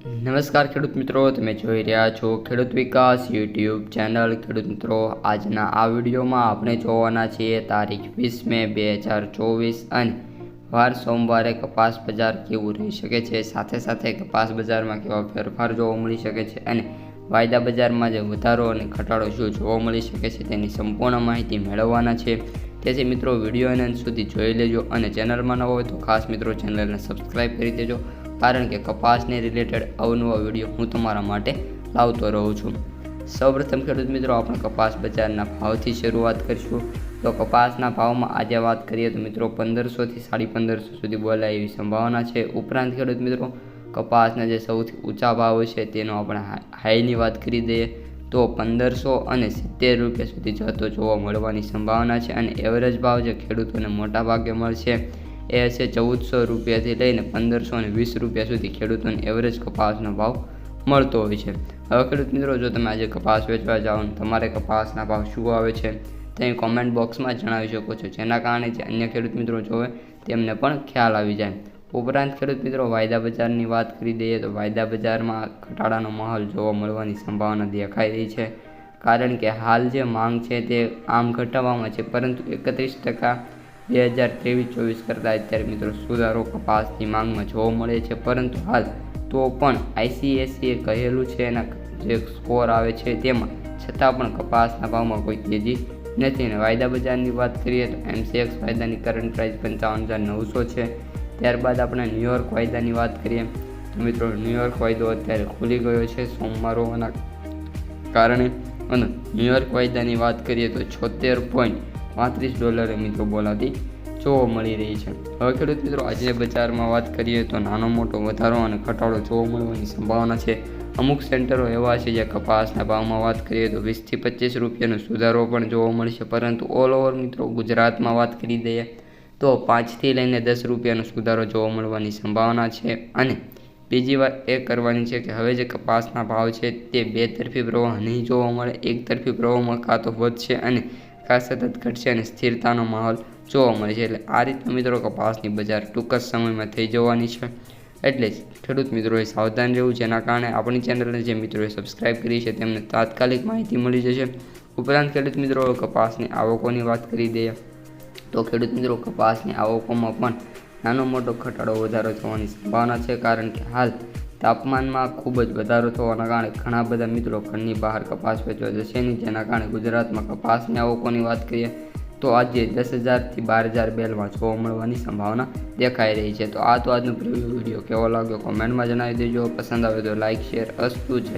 નમસ્કાર ખેડૂત મિત્રો, તમે જોઈ રહ્યા છો ખેડૂત વિકાસ યુટ્યુબ ચેનલ. ખેડૂત મિત્રો, આજના આ વિડીયોમાં આપણે જોવાના છીએ તારીખ વીસ મે બે હજાર ચોવીસ અને વાર સોમવારે કપાસ બજાર કેવું રહી શકે છે? સાથે સાથે કપાસ બજારમાં કેવા ફેરફાર જોવા મળી શકે છે અને વાયદા બજારમાં જે વધારો અને ઘટાડો શું જોવા મળી શકે છે તેની સંપૂર્ણ માહિતી મેળવવાના છે. તેથી મિત્રો વિડીયોને અંત સુધી જોઈ લેજો અને ચેનલમાં ન હોય તો ખાસ મિત્રો ચેનલને સબસ્ક્રાઈબ કરી દેજો. કારણ કે કપાસને રિલેટેડ અવનવા વીડિયો હું તમારા માટે લાવતો રહું છું. સૌપ્રથમ ખેડૂત મિત્રો, આપણે કપાસ બજારના ભાવથી શરૂઆત કરીશું. તો કપાસના ભાવમાં આજે વાત કરીએ તો મિત્રો પંદરસોથી સાડી પંદરસો સુધી બોલાય એવી સંભાવના છે. ઉપરાંત ખેડૂત મિત્રો, કપાસના જે સૌથી ઊંચા ભાવ છે તેનો આપણે હાઈની વાત કરી દઈએ તો પંદરસો અને સિત્તેર રૂપિયા સુધી જતો જોવા મળવાની સંભાવના છે અને એવરેજ ભાવ જે ખેડૂતોને મોટા ભાગે મળશે એ હશે ચૌદસો રૂપિયાથી લઈને પંદરસો અને વીસ રૂપિયા સુધી ખેડૂતોને એવરેજ કપાસનો ભાવ મળતો હોય છે. હવે ખેડૂત મિત્રો, જો તમે આજે કપાસ વેચવા જાઓ ને તમારે કપાસના ભાવ શું આવે છે, તે કોમેન્ટ બોક્સમાં જણાવી શકો છો. જેના કારણે જે અન્ય ખેડૂત મિત્રો જોવે, તેમને પણ ખ્યાલ આવી જાય. ઉપરાંત ખેડૂત મિત્રો, વાયદા બજારની વાત કરી દઈએ તો વાયદા બજારમાં ઘટાડાનો માહોલ જોવા મળવાની સંભાવના દેખાઈ રહી છે. કારણ કે હાલ જે માંગ છે તે આમ ઘટાડવામાં છે, પરંતુ એકત્રીસ ટકા બે હજાર ત્રેવીસ, ચોવીસ કરતાં અત્યારે મિત્રો સુધારો કપાસની માંગમાં જોવા મળે છે. પરંતુ હાલ તો પણ આઈસીએસસીએ કહેલું છે એના જે સ્કોર આવે છે તેમાં છતાં પણ કપાસના ભાવમાં કોઈ તેજી નથી. અને વાયદા બજારની વાત કરીએ તો એમસીએક્સ વાયદાની કરંટ પ્રાઇસ પંચાવન હજાર નવસો છે. ત્યારબાદ આપણે ન્યુયોર્ક વાયદાની વાત કરીએ તો મિત્રો ન્યુયોર્ક વાયદો અત્યારે ખુલી ગયો છે સોમવાર હોવાના કારણે. અને ન્યુયોર્ક વાયદાની વાત કરીએ તો છોતેર પોઈન્ટ પાંત્રીસ ડોલરે મિત્રો બોલાતી જોવા મળી રહી છે. હવે ખેડૂત મિત્રો, આજે બજારમાં વાત કરીએ તો નાનો મોટો વધારો અને ઘટાડો જોવા મળવાની સંભાવના છે. અમુક સેન્ટરો એવા છે જે કપાસના ભાવમાં વાત કરીએ તો વીસથી પચીસ રૂપિયાનો સુધારો પણ જોવા મળશે, પરંતુ ઓલ ઓવર મિત્રો ગુજરાતમાં વાત કરી દઈએ તો પાંચથી લઈને દસ રૂપિયાનો સુધારો જોવા મળવાની સંભાવના છે. અને બીજી વાત એ કરવાની છે કે હવે જે કપાસના ભાવ છે તે બે તરફી પ્રવાહ નહીં જોવા મળે, એક તરફી પ્રવાહમાં કાં તો વધશે અને કાં સતત ઘટશે અને સ્થિરતાનો માહોલ જોવા મળે છે. એટલે આ રીતના મિત્રો કપાસની બજાર ટૂંક જ સમયમાં થઈ જવાની છે. એટલે ખેડૂત મિત્રોએ સાવધાન રહેવું. જેના કારણે આપણી ચેનલને જે મિત્રોએ સબસ્ક્રાઇબ કરી છે તેમને તાત્કાલિક માહિતી મળી જશે. ઉપરાંત ખેડૂત મિત્રો, કપાસની આવકોની વાત કરી દઈએ તો ખેડૂત મિત્રો, કપાસની આવકોમાં પણ નાનો મોટો ઘટાડો વધારો થવાની સંભાવના છે. કારણ કે હાલ તાપમાનમાં ખૂબ જ વધારો થવાના કારણે ઘણા બધા મિત્રો ઘરની બહાર કપાસ વેચવા જશે નહીં, જેના કારણે ગુજરાતમાં કપાસની આવકોની વાત કરીએ તો આજે દસ હજારથી બાર હજાર બેલમાં જોવા મળવાની સંભાવના દેખાઈ રહી છે. તો આ તો આજનો પ્રિવ્યુ વીડિયો. કેવો લાગ્યો? કોમેન્ટમાં જણાવી દેજો. પસંદ આવે તો લાઇક શેર, અસ્તુ. જય